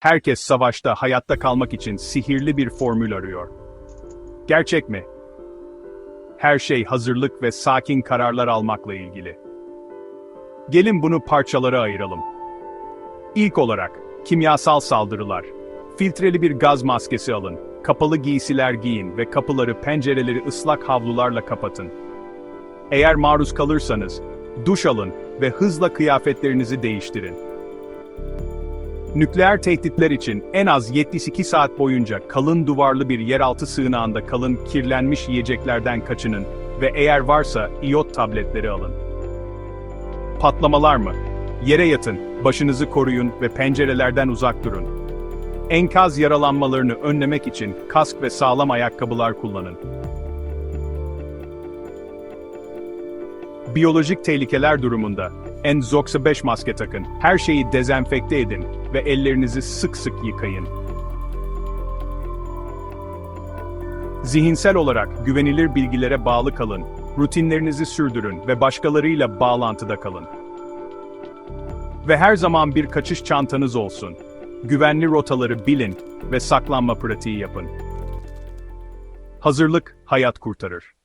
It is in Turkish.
Herkes savaşta hayatta kalmak için sihirli bir formül arıyor. Gerçek mi? Her şey hazırlık ve sakin kararlar almakla ilgili. Gelin bunu parçalara ayıralım. İlk olarak, kimyasal saldırılar. Filtreli bir gaz maskesi alın, kapalı giysiler giyin ve kapıları, pencereleri ıslak havlularla kapatın. Eğer maruz kalırsanız, duş alın ve hızla kıyafetlerinizi değiştirin. Nükleer tehditler için en az 72 saat boyunca kalın duvarlı bir yeraltı sığınağında kalın kirlenmiş yiyeceklerden kaçının ve eğer varsa iyot tabletleri alın. Patlamalar mı? Yere yatın, başınızı koruyun ve pencerelerden uzak durun. Enkaz yaralanmalarını önlemek için kask ve sağlam ayakkabılar kullanın. Biyolojik tehlikeler durumunda N95 5 maske takın, her şeyi dezenfekte edin ve ellerinizi sık sık yıkayın. Zihinsel olarak güvenilir bilgilere bağlı kalın, rutinlerinizi sürdürün ve başkalarıyla bağlantıda kalın. Ve her zaman bir kaçış çantanız olsun. Güvenli rotaları bilin ve saklanma pratiği yapın. Hazırlık hayat kurtarır.